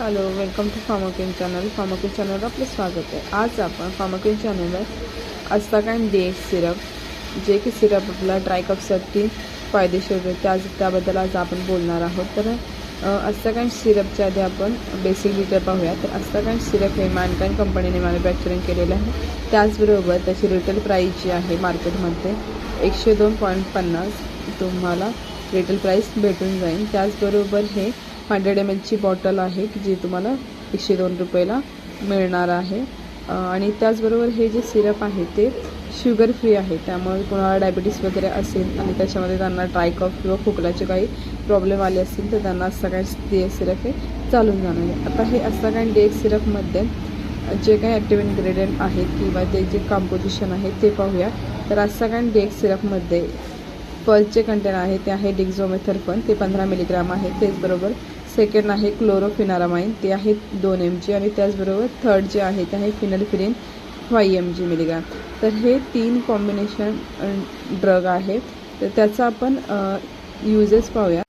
Hello welcome to फार्माकिन channel फार्माकिन चॅनलवर आपलं स्वागत आहे. आज आपण फार्माकिन चॅनलवर अस्ताकाइन डी एक्स सिरप जे की सिरप आपला ड्राय कपसाठी फायदेशीर आहे. त्या त्याबद्दल आज आपण बोलणार आहोत. तर अस्ताकाइन सिरपच्या आधी आपण बेसिक डिटेल पाहूया. तर अस्ताकाइन सिरप हे मॅनकाइन कंपनीने मॅन्युफॅक्चरिंग केलेलं आहे. त्याचबरोबर त्याची रिटेल प्राईस जी आहे मार्केटमध्ये एकशे दोन पॉईंट पन्नास तुम्हाला रिटेल प्राईस भेटून जाईल. त्याचबरोबर हे हंड्रेड एम एलची बॉटल आहे की जी तुम्हाला एकशे दोन रुपयाला मिळणार आहे. आणि त्याचबरोबर हे जे सिरप आहे ते शुगर फ्री आहे. त्यामुळे कोणाला डायबिटीस वगैरे असेल आणि त्याच्यामध्ये त्यांना ड्राय किंवा खोकल्याचे काही प्रॉब्लेम आले असतील तर त्यांना सकाळी डे सिरप हे चालून जाणार आहे. आता हे असताकाळी डे सिरपमध्ये जे काही ॲक्टिव्ह इन्ग्रेडियंट आहेत किंवा ते जे कॉम्पोजिशन आहे ते पाहूया. तर असताकाळी डे सिरपमध्ये फर्स्ट जे आहे ते आहे डिक्झोमेथरफन ते पंधरा मिलीग्राम आहे तेचबरोबर सेकंड आहे क्लोरोफिनारामाइन ते आहे दोन एम जी आणि त्याचबरोबर थर्ड जे आहे ते आहे phenylephrine five M G milligram तर हे तीन कॉम्बिनेशन ड्रग आहे तर त्याचा आपण युजेस पाहूया.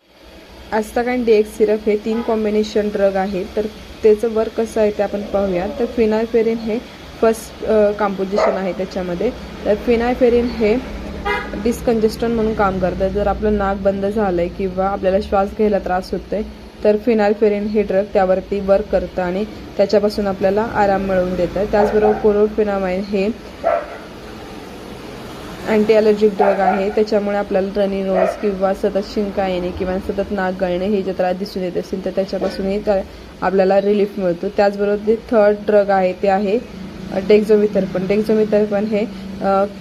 ॲस्टाकाइन डी एक्स सिरप हे तीन कॉम्बिनेशन ड्रग आहे तर त्याचं वर्क कसं आहे ते आपण पाहूया. तर फिनायफेरिन हे फर्स्ट कॉम्पोजिशन आहे त्याच्यामध्ये. तर फिनायफेरिन हे डिस्कंजेस्टन म्हणून काम करतं. जर आपलं नाक बंद झालं आहे किंवा आपल्याला श्वास घ्यायला त्रास होतो आहे तर फिनालफेरिन हे ड्रग त्यावरती वर्क करतं आणि त्याच्यापासून आपल्याला आराम मिळवून देतं. त्याचबरोबर कोरोफिनामाइन हे अँटी ॲलर्जिक ड्रग आहे. त्याच्यामुळे आपल्याला रनी रोज किंवा सतत शिंका येणे किंवा सतत नाक गळणे हे जर त्याला दिसून येत असेल तर त्याच्यापासूनही आपल्याला रिलीफ मिळतो. त्याचबरोबर जे थर्ड ड्रग आहे ते आहे डेक्झोमिथर्पन डेक्झोमिथर्पन हे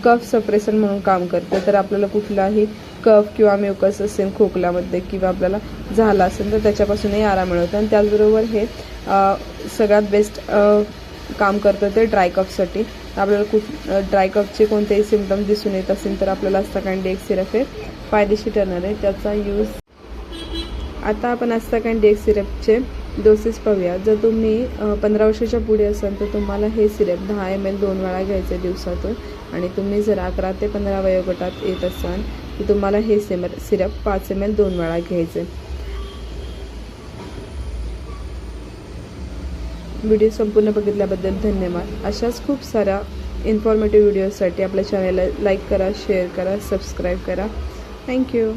कफ सप्रेशन म्हणून काम करतं. तर आपल्याला कुठलाही कफ किंवा म्युकस असेल खोकल्यामध्ये किंवा आपल्याला झाला असेल तर त्याच्यापासूनही आराम मिळवतं आणि त्याचबरोबर हे सगळ्यात बेस्ट काम करतं ते ड्रायकफसाठी आपल्याला कुठ ड्रायकफचे कोणतेही सिमटम दिसून येत असेल तर आपल्याला अस्थाकांडी एक सिरप हे फायदेशीर ठरणार आहे. त्याचा यूज आता आपण अस्थाकांडी एक सिरपचे डोसेस पाहूया. जर तुम्ही पंधरा वर्षाच्या पुढे असाल तर तुम्हाला हे सिरप दहा एम एल दोन वेळा घ्यायचं आहे दिवसातून. आणि तुम्ही जर अकरा ते पंधरा वयोगटात येत असाल तर तुम्हाला हे सिमर सिरप पाच एम एल दोन वेळा घ्यायचं. व्हिडिओ संपूर्ण बघितल्याबद्दल धन्यवाद. अशाच खूप साऱ्या इन्फॉर्मेटिव्ह व्हिडिओसाठी आपल्या चॅनलला लाईक करा शेअर करा सबस्क्राईब करा. थँक्यू